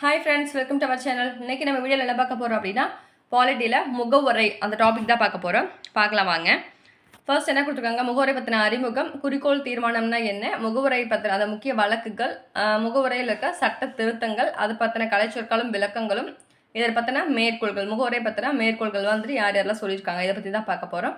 Hi friends welcome to our channel இன்றைக்கி நம்ம வீடியோவில் என்ன பார்க்க போகிறோம் அப்படின்னா பாலிட்டியில் முகவுரை அந்த டாபிக் தான் பார்க்க போகிறோம் பார்க்கலாம் வாங்க. ஃபர்ஸ்ட் என்ன கொடுத்துருக்காங்க? முகவுரை பற்றின அறிமுகம் குறிக்கோள் தீர்மானம்னா என்ன? முகவுரை பற்றின அந்த முக்கிய வழக்குகள் முகவுரையில் இருக்க சட்ட திருத்தங்கள் அது பற்றின கலைச்சொற்களும் விளக்கங்களும் இதை பற்றின மேற்கோள்கள் முகவுரை பற்றின மேற்கோள்கள் வந்துட்டு யார் யாரெல்லாம் சொல்லியிருக்காங்க? இதை பற்றி தான் பார்க்க போகிறோம்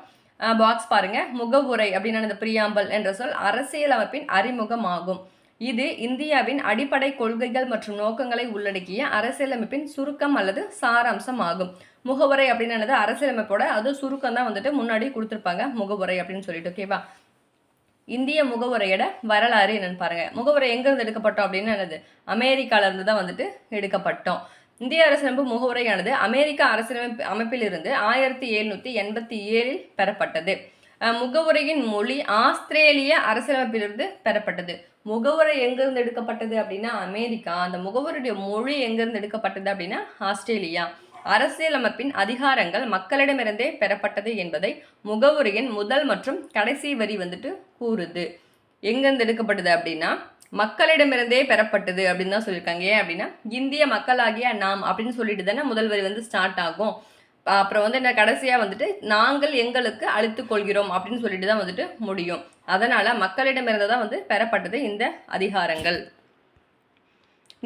பாக்ஸ் பாருங்கள் முகவுரை அப்படின்னு இந்த பிரியாம்பல் என்ற சொல். அரசியலமைப்பின் அறிமுகம் ஆகும் இது இந்தியாவின் அடிப்படை கொள்கைகள் மற்றும் நோக்கங்களை உள்ளடக்கிய அரசியலமைப்பின் சுருக்கம் அல்லது சாராம்சம் ஆகும் முகவுரை அப்படின்னு அரசியலமைப்போட அது சுருக்கம் தான் வந்துட்டு முன்னாடி கொடுத்துருப்பாங்க. முகவுரை அப்படின்னு சொல்லிட்டு ஓகேவா இந்திய முகவுரையோட வரலாறு என்னன்னு பாருங்க. முகவுரை எங்கேருந்து எடுக்கப்பட்டோம் அப்படின்னு என்னது? அமெரிக்கால இருந்து தான் வந்துட்டு எடுக்கப்பட்டோம். இந்திய அரசியலமைப்பு முகவுரையானது அமெரிக்க அரசியலமைப்பு அமைப்பிலிருந்து ஆயிரத்தி எழுநூற்றி எண்பத்தி ஏழில் பெறப்பட்டது. முகவுரையின் மொழி ஆஸ்திரேலிய அரசியலமைப்பிலிருந்து பெறப்பட்டது. முகவுரை எங்கிருந்து எடுக்கப்பட்டது அப்படின்னா அமெரிக்கா. அந்த முகவருடைய மொழி எங்கிருந்து எடுக்கப்பட்டது அப்படின்னா ஆஸ்திரேலியா. அரசியலமைப்பின் அதிகாரங்கள் மக்களிடமிருந்தே பெறப்பட்டது என்பதை முகவுரையின் முதல் மற்றும் கடைசி வரி வந்துட்டு கூறுது. எங்கிருந்து எடுக்கப்பட்டது அப்படின்னா மக்களிடமிருந்தே பெறப்பட்டது அப்படின்னு தான் சொல்லியிருக்காங்க. ஏன் அப்படின்னா இந்திய மக்களாகிய நாம் அப்படின்னு சொல்லிட்டு தானே முதல் வரி வந்து ஸ்டார்ட் ஆகும். அப்புறம் வந்து என்ன கடைசியாக வந்துட்டு நாங்கள் எங்களுக்கு அழித்து கொள்கிறோம் அப்படின்னு சொல்லிட்டு தான் வந்துட்டு முடியும். அதனால் மக்களிடமிருந்து தான் வந்து பெறப்பட்டது இந்த அதிகாரங்கள்.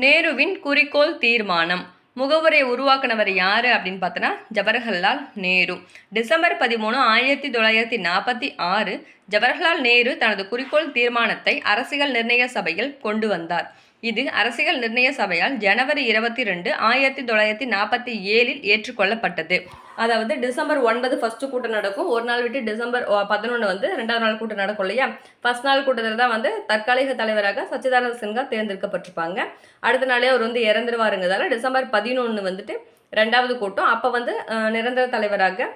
நேருவின் குறிக்கோள் தீர்மானம். முகவுரை உருவாக்குனவர் யாரு அப்படின்னு பார்த்தோன்னா ஜவஹர்லால் நேரு. டிசம்பர் பதிமூணு ஆயிரத்தி தொள்ளாயிரத்தி நாற்பத்தி ஆறு ஜவஹர்லால் நேரு தனது குறிக்கோள் தீர்மானத்தை அரசியல் நிர்ணய சபையில் கொண்டு வந்தார். இது அரசியல் நிர்ணய சபையால் ஜனவரி இருபத்தி ரெண்டு ஆயிரத்தி தொள்ளாயிரத்தி நாற்பத்தி ஏழில் ஏற்றுக்கொள்ளப்பட்டது. அதாவது டிசம்பர் ஒன்பது ஃபர்ஸ்ட் கூட்டம் நடக்கும். ஒரு நாள் விட்டு டிசம்பர் பதினொன்று வந்து ரெண்டாவது நாள் கூட்டம் நடக்கும் இல்லையா? ஃபர்ஸ்ட் நாள் கூட்டத்தில் தான் வந்து தற்காலிக தலைவராக சச்சிதானந்த சின்ஹா தேர்ந்தெடுக்கப்பட்டிருப்பாங்க. அடுத்த நாளே அவர் வந்து இறந்துருவாருங்கிறதால டிசம்பர் பதினொன்று வந்துட்டு ரெண்டாவது கூட்டம். அப்போ வந்து நிரந்தர தலைவராக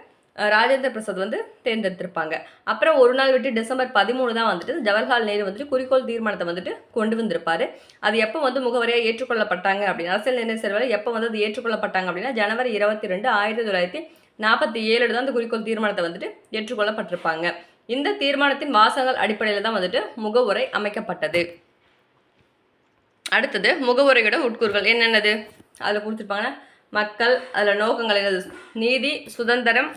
ராஜேந்திர பிரசாத் வந்து தேர்ந்தெடுத்திருப்பாங்க. அப்புறம் ஒரு நாள் விட்டு டிசம்பர் பதிமூணு தான் வந்துட்டு ஜவஹர்லால் நேரு வந்துட்டு குறிக்கோள் தீர்மானத்தை வந்துட்டு கொண்டு வந்திருப்பாரு. அது எப்போ வந்து முகவரியாக ஏற்றுக்கொள்ளப்பட்டாங்க அப்படின்னு அரசியல் நிர்ணய சபையில் எப்போ வந்து அது ஏற்றுக்கொள்ளப்பட்டாங்க அப்படின்னா ஜனவரி இருபத்தி ரெண்டு ஆயிரத்தி தொள்ளாயிரத்தி நாற்பத்தி ஏழு தான் அந்த குறிக்கோள் தீர்மானத்தை வந்துட்டு ஏற்றுக்கொள்ளப்பட்டிருப்பாங்க. இந்த தீர்மானத்தின் வாசகங்கள் அடிப்படையில் தான் வந்துட்டு முகவுரை அமைக்கப்பட்டது. அடுத்தது முகவுரையோட உட்கூறுகள் என்னென்னது? அதில் கொடுத்துருப்பாங்க மக்கள் அதில் நோக்கங்கள் என்னது? நீதி சுதந்திரம்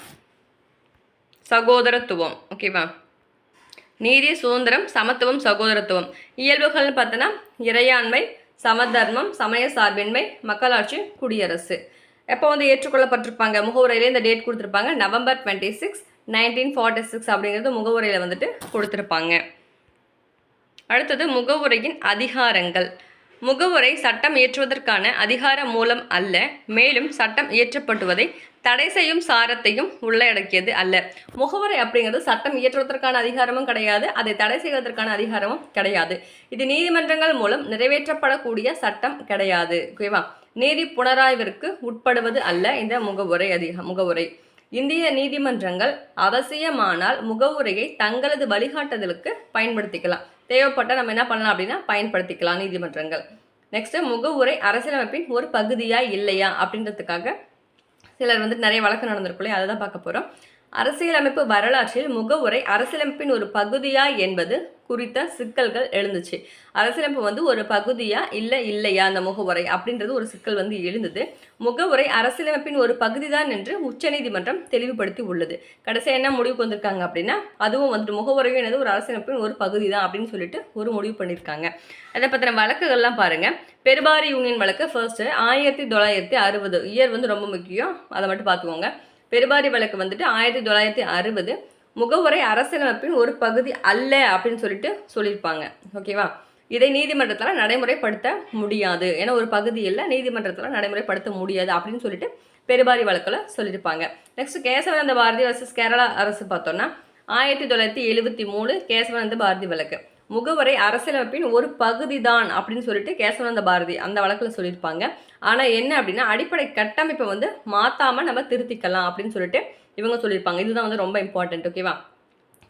சகோதரத்துவம். ஓகேவா நீதி சுதந்திரம் சமத்துவம் சகோதரத்துவம். இயல்புகள்னு பார்த்தோன்னா இறையாண்மை சமதர்மம் சமய சார்பின்மை மக்களாட்சி குடியரசு. எப்போ வந்து ஏற்றுக்கொள்ளப்பட்டிருப்பாங்க? முகவுரையில இந்த டேட் கொடுத்துருப்பாங்க. November twenty six nineteen forty six அப்படிங்கிறது முகவுரையில் வந்துட்டு கொடுத்துருப்பாங்க. அடுத்தது முகவுரையின் அதிகாரங்கள். முகவுரை சட்டம் இயற்றுவதற்கான அதிகார மூலம் அல்ல மேலும் சட்டம் இயற்றப்படுவதை தடை செய்யும் சாரத்தையும் உள்ளடக்கியது அல்ல. முகவரை அப்படிங்கிறது சட்டம் இயற்றுவதற்கான அதிகாரமும் கிடையாது அதை தடை செய்வதற்கான அதிகாரமும் கிடையாது. இது நீதிமன்றங்கள் மூலம் நிறைவேற்றப்படக்கூடிய சட்டம் கிடையாது. ஓகேவா? நீதி புனராய்விற்கு உட்படுவது அல்ல இந்த முகவுரை அதிக முகவுரை. இந்திய நீதிமன்றங்கள் அவசியமானால் முகவுரையை தங்களது வழிகாட்டுதலுக்கு பயன்படுத்திக்கலாம். தேவைப்பட்ட நம்ம என்ன பண்ணலாம் அப்படின்னா பயன்படுத்திக்கலாம் நீதிமன்றங்கள். நெக்ஸ்ட் முகவுரை அரசியலமைப்பின் ஒரு பகுதியா இல்லையா அப்படின்றதுக்காக சிலர் வந்து நிறைய வழக்கு நடந்திருக்குள்ளே அதை தான் பார்க்க போகிறோம் அரசியலமைப்பு வரலாற்றில் முகவுரை அரசியலமைப்பின் ஒரு பகுதியா என்பது குறித்த சிக்கல்கள் எழுந்துச்சு. அரசியலமைப்பு வந்து ஒரு பகுதியா இல்லை இல்லையா அந்த முகவுரை அப்படின்றது ஒரு சிக்கல் வந்து எழுந்தது. முகவுரை அரசியலமைப்பின் ஒரு பகுதி தான் என்று உச்சநீதிமன்றம் தெளிவுபடுத்தி உள்ளது. கடைசியாக என்ன முடிவுக்கு வந்திருக்காங்க அப்படின்னா அதுவும் வந்துட்டு முகவுரையும் என்னது ஒரு அரசியலமைப்பின் ஒரு பகுதி தான் அப்படின்னு சொல்லிட்டு ஒரு முடிவு பண்ணியிருக்காங்க. அதை பற்றின வழக்குகள்லாம் பாருங்கள் பெருபாரி யூனியன் வழக்கு ஃபர்ஸ்ட் ஆயிரத்தி தொள்ளாயிரத்தி அறுபது. இயர் வந்து ரொம்ப முக்கியம். அதை மட்டும் பார்த்துக்கோங்க. பெருபாரி வழக்கு வந்துட்டு ஆயிரத்தி தொள்ளாயிரத்தி அறுபது. முகவுரை அரசியலமைப்பின் ஒரு பகுதி அல்ல அப்படின்னு சொல்லிட்டு சொல்லியிருப்பாங்க. ஓகேவா? இதை நீதிமன்றத்தில் நடைமுறைப்படுத்த முடியாது. ஏன்னா ஒரு பகுதி இல்லை நீதிமன்றத்தில் நடைமுறைப்படுத்த முடியாது அப்படின்னு சொல்லிட்டு பெருபாரி வழக்கில் சொல்லியிருப்பாங்க. நெக்ஸ்ட் கேசவானந்த பாரதி வர்சஸ் கேரளா அரசு பார்த்தோம்னா ஆயிரத்தி தொள்ளாயிரத்தி எழுபத்தி மூணு கேசவானந்த பாரதி வழக்கு. முகவரை அரசியலமைப்பின் ஒரு பகுதி தான் அப்படின்னு சொல்லிட்டு கேசவானந்த பாரதி அந்த வழக்கில் சொல்லியிருப்பாங்க. ஆனால் என்ன அப்படின்னா அடிப்படை கட்டமைப்பை வந்து மாற்றாமல் நம்ம திருத்திக்கலாம் அப்படின்னு சொல்லிட்டு இவங்க சொல்லியிருப்பாங்க. இதுதான் வந்து ரொம்ப இம்பார்ட்டன்ட் ஓகேவா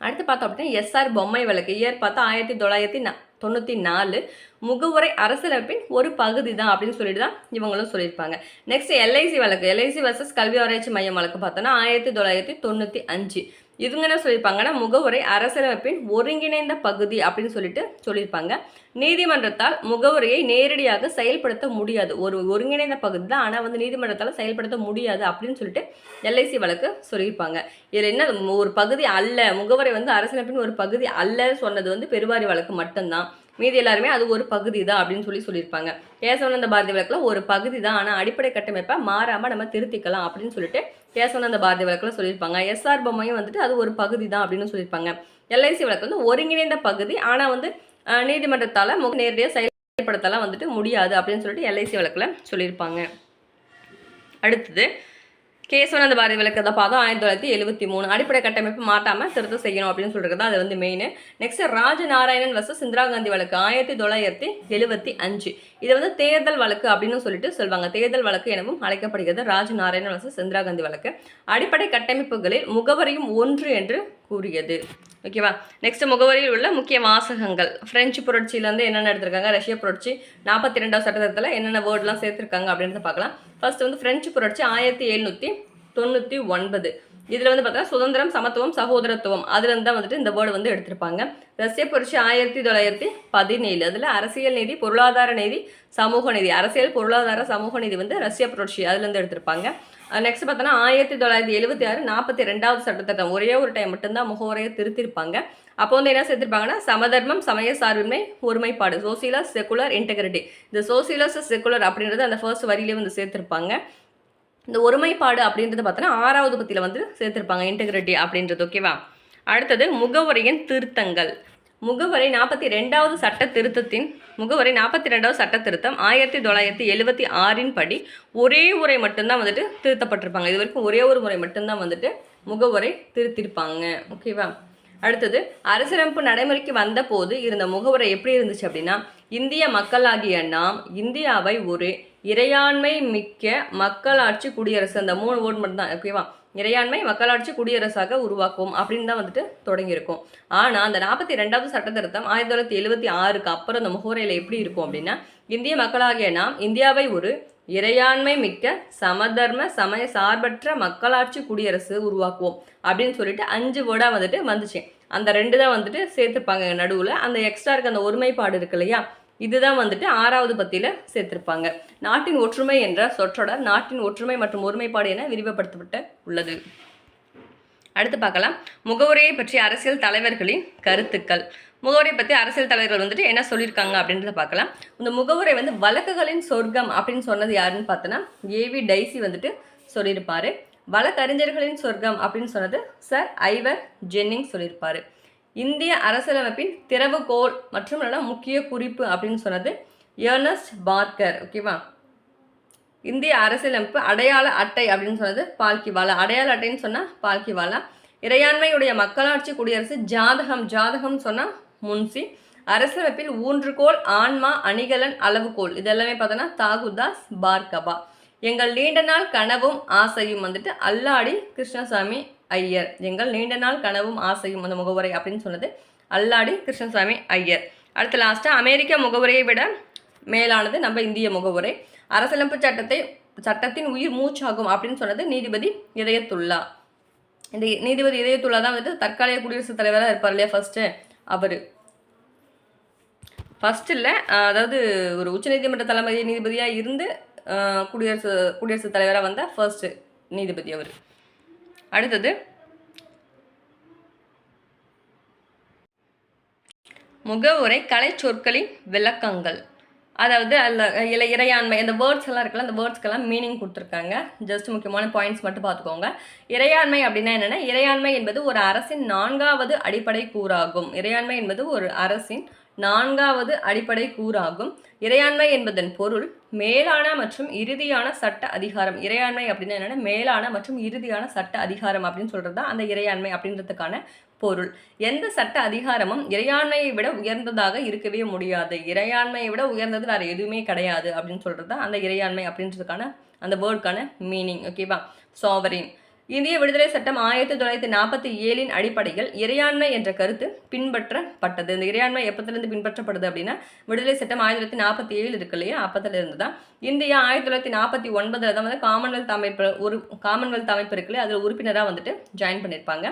அடுத்து பார்த்தோம் அப்படின்னா எஸ்ஆர் பொம்மை வழக்கு. இயர் பார்த்தா ஆயிரத்தி தொள்ளாயிரத்தி நா தொண்ணூற்றி நாலு. முகவுரை அரசியலமைப்பின் ஒரு பகுதி தான் அப்படின்னு சொல்லிட்டு தான் இவங்களும் சொல்லியிருப்பாங்க. நெக்ஸ்ட் எல்ஐசி வழக்கு. எல்ஐசி வர்சஸ் கல்வி ஆராய்ச்சி மையம் வழக்கு பார்த்தோன்னா ஆயிரத்தி தொள்ளாயிரத்தி தொண்ணூற்றி அஞ்சு. இதுங்க என்ன சொல்லியிருப்பாங்கன்னா முகவுரை அரசியலமைப்பின் ஒருங்கிணைந்த பகுதி அப்படின்னு சொல்லிட்டு சொல்லியிருப்பாங்க. நீதிமன்றத்தால் முகவுரையை நேரடியாக செயல்படுத்த முடியாது. ஒரு ஒருங்கிணைந்த பகுதி தான். ஆனால் வந்து நீதிமன்றத்தால் செயல்படுத்த முடியாது அப்படின்னு சொல்லிட்டு எல்ஐசி வழக்கு சொல்லியிருப்பாங்க. இதில் என்ன ஒரு பகுதி அல்ல. முகவரை வந்து அரசியலமைப்பின் ஒரு பகுதி அல்ல சொன்னது வந்து பெருவாரி வழக்கு மட்டும்தான். மீதி எல்லாருமே அது ஒரு பகுதி தான் அப்படின்னு சொல்லி சொல்லியிருப்பாங்க. கேசவனந்த பாரதி வழக்கில் ஒரு பகுதி தான். ஆனால் அடிப்படை கட்டமைப்பை மாறாமல் நம்ம திருத்திக்கலாம் அப்படின்னு சொல்லிட்டு கேசவனந்த பாரதி வழக்கில் சொல்லியிருப்பாங்க. எஸ்ஆர் பொம்மையும் வந்துட்டு அது ஒரு பகுதி தான் அப்படின்னு சொல்லியிருப்பாங்க. எல்ஐசி வழக்கு வந்து ஒருங்கிணைந்த பகுதி. ஆனால் வந்து நீதிமன்றத்தால் முக நேரடியாக செயல்படுத்தலாம் வந்துட்டு முடியாது அப்படின்னு சொல்லிட்டு எல்ஐசி வழக்கில் சொல்லியிருப்பாங்க. அடுத்தது கேசவனந்த பாரதி விளக்கத்தை தான் பார்த்தோம். ஆயிரத்தி தொள்ளாயிரத்தி எழுபத்தி மூணு. அடிப்படை கட்டமைப்பு மாட்டாமல் திருத்தம் செய்யணும் அப்படின்னு சொல்கிறது அது வந்து main next Rajnarayanan versus Indira Gandhi வழக்கு. ஆயிரத்தி தொள்ளாயிரத்தி எழுபத்தி அஞ்சு. இதை வந்து தேர்தல் வழக்கு அப்படின்னு சொல்லிட்டு சொல்லுவாங்க தேர்தல் வழக்கு எனவும் அழைக்கப்படுகிறது. ராஜநாராயணன் வசஸ் இந்திரா காந்தி வழக்கு. அடிப்படை கட்டமைப்புகளில் முகவரியும் ஒன்று என்று கூறியது. ஓகேவா நெக்ஸ்ட் முகவரியில் உள்ள முக்கிய வாசகங்கள். பிரெஞ்சு புரட்சியிலேருந்து என்னென்ன எடுத்திருக்காங்க? ரஷ்ய புரட்சி நாற்பத்தி ரெண்டாவது சட்டத்தில் என்னென்ன வேர்ட்லாம் சேர்த்துருக்காங்க அப்படின்றத பார்க்கலாம். ஃபர்ஸ்ட் வந்து பிரெஞ்சு புரட்சி ஆயிரத்தி எழுநூற்றி தொண்ணூற்றி ஒன்பது. இதில் வந்து பார்த்தா சுதந்திரம் சமத்துவம் சகோதரத்துவம். அதுலேருந்து தான் வந்துட்டு இந்த வேர்டு வந்து எடுத்திருப்பாங்க. ரஷ்ய புரட்சி ஆயிரத்தி தொள்ளாயிரத்தி பதினேழு. அதில் அரசியல் நீதி பொருளாதார நீதி சமூக நீதி. அரசியல் பொருளாதார சமூக நீதி வந்து ரஷ்ய புரட்சி அதுலேருந்து எடுத்திருப்பாங்க. நெக்ஸ்ட் பார்த்தோன்னா ஆயிரத்தி தொள்ளாயிரத்தி எழுபத்தி ஆறு நாற்பத்தி ரெண்டாவது சட்டத்திட்டம். ஒரே ஒரு டைம் மட்டும்தான் முகவரையை திருத்திருப்பாங்க. அப்போ வந்து என்ன சேர்த்திருப்பாங்கன்னா சமதர்மம் சமய சார்பின்மை ஒருமைப்பாடு. சோசியலஸ் செகுலர் இன்டெகிரிட்டி இந்த சோசியலஸ் செகுலர் அப்படின்றது அந்த ஃபர்ஸ்ட் வரியிலே வந்து சேர்த்திருப்பாங்க. இந்த ஒருமைப்பாடு அப்படின்றது பார்த்தோன்னா ஆறாவது பத்தியில் வந்து சேர்த்துருப்பாங்க இன்டெகிரிட்டி அப்படின்றது ஓகேவா அடுத்தது முகவரையின் திருத்தங்கள். முகவரை நாற்பத்தி ரெண்டாவது சட்ட திருத்தத்தின் முகவரி நாற்பத்தி ரெண்டாவது சட்ட திருத்தம் ஆயிரத்தி தொள்ளாயிரத்தி எழுபத்தி ஆறின் படி ஒரே உரை மட்டும்தான் வந்துட்டு திருத்தப்பட்டிருப்பாங்க. இது வரைக்கும் ஒரே ஒரு முறை மட்டும்தான் வந்துட்டு முகவரை திருத்திருப்பாங்க ஓகேவா அடுத்தது அரசியலமைப்பு நடைமுறைக்கு வந்த போது இருந்த முகவரை எப்படி இருந்துச்சு அப்படின்னா இந்திய மக்களாகிய நாம் இந்தியாவை ஒரு இறையாண்மை மிக்க மக்களாட்சி குடியரசு. அந்த மூணு வேர்டு மட்டும்தான் ஓகேவா இறையாண்மை மக்களாட்சி குடியரசாக உருவாக்குவோம் அப்படின்னு தான் வந்துட்டு தொடங்கியிருக்கும். ஆனால் அந்த நாற்பத்தி ரெண்டாவது சட்ட திருத்தம் ஆயிரத்தி தொள்ளாயிரத்தி எழுபத்தி ஆறுக்கு அப்புறம் அந்த முகவரையில் எப்படி இருக்கும் அப்படின்னா இந்திய மக்களாகிய நாம் இந்தியாவை ஒரு இறையாண்மை மிக்க சமதர்ம சமய சார்பற்ற மக்களாட்சி குடியரசு உருவாக்குவோம் அப்படின்னு சொல்லிட்டு அஞ்சு வேர்டாக வந்துட்டு வந்துச்சு. அந்த ரெண்டு தான் வந்துட்டு சேர்த்துருப்பாங்க நடுவில். அந்த எக்ஸ்ட்ரா இருக்க அந்த ஒருமைப்பாடு இருக்கு இல்லையா? இதுதான் வந்துட்டு ஆறாவது பத்தியில் சேர்த்திருப்பாங்க. நாட்டின் ஒற்றுமை என்ற சொற்றொடர் நாட்டின் ஒற்றுமை மற்றும் ஒருமைப்பாடு என விரிவுபடுத்தப்பட்டு உள்ளது. அடுத்து பார்க்கலாம். முகவுரையை பற்றி அரசியல் தலைவர்களின் கருத்துக்கள். முகவுரை பற்றி அரசியல் தலைவர்கள் வந்துட்டு என்ன சொல்லியிருக்காங்க அப்படின்றத பார்க்கலாம். இந்த முகவுரை வந்து வழக்குகளின் சொர்க்கம் அப்படின்னு சொன்னது யாருன்னு பார்த்தோன்னா ஏவி டைசி வந்துட்டு சொல்லியிருப்பாரு. வழக்கறிஞர்களின் சொர்க்கம் அப்படின்னு சொன்னது சார் ஐவர் ஜென்னிங் சொல்லியிருப்பாரு. இந்திய அரசியலமைப்பின் திறவுகோல் மற்றும் என்னன்னா முக்கிய குறிப்பு அப்படின்னு சொன்னது ஏர்னஸ்ட் பார்க்கர் ஓகேவா இந்திய அரசியலமைப்பு அடையாள அட்டை அப்படின்னு சொன்னது பால்கிவாலா. அடையாள அட்டைன்னு சொன்னால் பால்கிவாலா. இறையாண்மையுடைய மக்களாட்சி குடியரசு ஜாதகம் ஜாதகம் சொன்னால் முன்சி. அரசியலமைப்பில் ஊன்றுகோல் ஆன்மா அணிகலன் அளவுகோல் இதெல்லாமே பார்த்தோன்னா தாகுதாஸ் பார்கபா எங்கள் நீண்ட நாள் கனவும் ஆசையும் வந்துட்டு அல்லாடி கிருஷ்ணசாமி ஐயர். எங்கள் நீண்ட நாள் கனவும் ஆசையும் அந்த முகவரை அப்படின்னு சொன்னது அல்லாடி கிருஷ்ணசாமி ஐயர். அடுத்து லாஸ்ட்டாக அமெரிக்க முகவரியை விட மேலானது நம்ம இந்திய முகவுரை. அரசியலமைப்பு சட்டத்தை சட்டத்தின் உயிர் மூச்சாகும் அப்படின்னு சொன்னது நீதிபதி இதயத்துல்லா. இந்த நீதிபதி இதயத்துல்லா தான் வந்துட்டு தற்காலிக குடியரசுத் தலைவராக இருப்பார் இல்லையா? ஃபர்ஸ்ட்டு அவர். ஃபஸ்ட் இல்லை அதாவது ஒரு உச்சநீதிமன்ற தலைமை நீதிபதியாக இருந்து குடியரசு குடியரசுத் தலைவராக வந்தால் ஃபர்ஸ்ட் நீதிபதி அவர். அடுத்தது. முகவுரை கலை சொற்களின் விளக்கங்கள். அதாவது அதில் இல்லை இறையாண்மை அந்த வேர்ட்ஸ் எல்லாம் இருக்குல்ல அந்த வேர்ட்ஸ்க்கெல்லாம் மீனிங் கொடுத்துருக்காங்க. ஜஸ்ட் முக்கியமான பாயிண்ட்ஸ் மட்டும் பார்த்துக்கோங்க. இறையாண்மை அப்படின்னா என்னென்னா இறையாண்மை என்பது ஒரு அரசின் நான்காவது அடிப்படை கூறாகும். இறையாண்மை என்பது ஒரு அரசின் நான்காவது அடிப்படை கூறாகும். இறையாண்மை என்பதன் பொருள் மேலான மற்றும் இறுதியான சட்ட அதிகாரம். இறையாண்மை அப்படின்னா என்னென்னா மேலான மற்றும் இறுதியான சட்ட அதிகாரம் அப்படின்னு சொல்கிறது தான் அந்த இறையாண்மை அப்படின்றதுக்கான பொருள். எந்த சட்ட அதிகாரமும் இறையாண்மையை விட உயர்ந்ததாக இருக்கவே முடியாது. இறையாண்மையை விட உயர்ந்தது வேறு எதுவுமே கிடையாது அப்படின்னு சொல்கிறது தான் அந்த இறையாண்மை அப்படின்றதுக்கான அந்த வேர்டுக்கான மீனிங் ஓகேவா சாவரின் இந்திய விடுதலை சட்டம் ஆயிரத்தி தொள்ளாயிரத்தி நாற்பத்தி ஏழின் அடிப்படையில் இறையாண்மை என்ற கருத்து பின்பற்றப்பட்டது. இந்த இறையாண்மை எப்பத்திலிருந்து பின்பற்றப்படுது அப்படின்னா விடுதலை சட்டம் ஆயிரத்தி தொள்ளாயிரத்தி நாற்பத்தி ஏழு இருக்கு இல்லையா? அப்பத்திலிருந்து தான் இந்தியா ஆயிரத்தி தொள்ளாயிரத்தி நாற்பத்தி ஒன்பதில் தான் வந்து காமன்வெல்த் அமைப்பு ஒரு காமன்வெல்த் அமைப்பு இருக்குல்ல அதில் உறுப்பினராக வந்துட்டு ஜாயின் பண்ணியிருப்பாங்க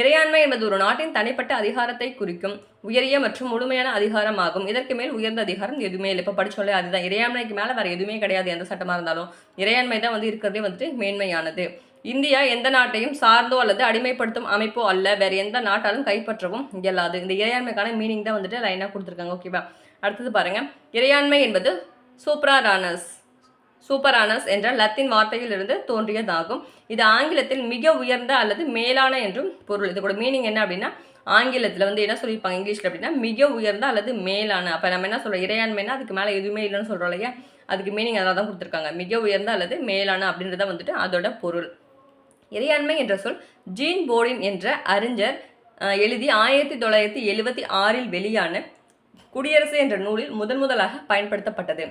இறையாண்மை என்பது ஒரு நாட்டின் தனிப்பட்ட அதிகாரத்தை குறிக்கும் உயரிய மற்றும் முழுமையான அதிகாரமாகும். இதற்கு மேல் உயர்ந்த அதிகாரம் எதுவுமே இல்லை. இப்போ படிச்சோல்ல அதுதான். இறையாண்மைக்கு மேலே வேறு எதுவுமே கிடையாது எந்த சட்டமாக இருந்தாலும். இறையாண்மை தான் வந்து இருக்கிறதே வந்துட்டு மேன்மையானது. இந்தியா எந்த நாட்டையும் சார்ந்தோ அல்லது அடிமைப்படுத்தும் அமைப்போ அல்ல. வேற எந்த நாட்டாலும் கைப்பற்றவும் இயலாது. இந்த இறையாண்மைக்கான மீனிங் தான் வந்துட்டு லைனாக கொடுத்துருக்காங்க. ஓகேவா அடுத்தது பாருங்க. இறையாண்மை என்பது சூப்பரானஸ் சூப்பரானஸ் என்ற லத்தீன் வார்த்தையிலிருந்து தோன்றியதாகும். இது ஆங்கிலத்தில் மிக உயர்ந்த அல்லது மேலான என்றும் பொருள். இதோட மீனிங் என்ன அப்படின்னா ஆங்கிலத்தில் வந்து என்ன சொல்லியிருப்பாங்க இங்கிலீஷில் அப்படின்னா மிக உயர்ந்த அல்லது மேலான. அப்போ நம்ம என்ன சொல்கிறோம் இறையாண்மைனா அதுக்கு மேலே எதுவுமே இல்லைன்னு சொல்கிறோம் இல்லையா? அதுக்கு மீனிங் அதெல்லாம் தான் கொடுத்துருக்காங்க. மிக உயர்ந்த அல்லது மேலான அப்படின்றத வந்துட்டு அதோட பொருள். இறையாண்மை என்ற சொல் ஜீன் போர்டின் என்ற அறிஞர் எழுதி ஆயிரத்தி தொள்ளாயிரத்தி எழுபத்தி ஆறில் வெளியான குடியரசு என்ற நூலில் முதன் முதலாக பயன்படுத்தப்பட்டது.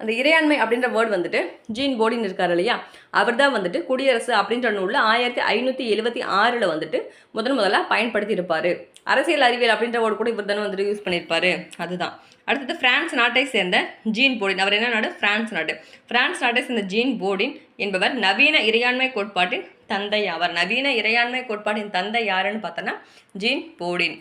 அந்த இறையாண்மை அப்படின்ற வேர்டு வந்துட்டு ஜீன் போர்டின் இருக்கார் இல்லையா? அவர் தான் வந்துட்டு குடியரசு அப்படின்ற நூலில் ஆயிரத்தி ஐநூற்றி எழுபத்தி ஆறில் வந்துட்டு முதன் முதலாக பயன்படுத்தியிருப்பார் அரசியல் அறிவியல் அப்படின்ற வேர்டு கூட இவர் தானே வந்துட்டு யூஸ் பண்ணியிருப்பாரு அதுதான். அடுத்தது பிரான்ஸ் நாட்டை சேர்ந்த ஜீன் போர்டின் அவர் என்ன நாடு? பிரான்ஸ் நாடு. பிரான்ஸ் நாட்டை சேர்ந்த ஜீன் போர்டின் என்பவர் நவீன இறையாண்மை கோட்பாட்டின் தந்தை ஆவார் நவீன இறையாண்மை கோட்பாட்டின் தந்தை யாருன்னு பார்த்தோன்னா ஜீன் போர்டின்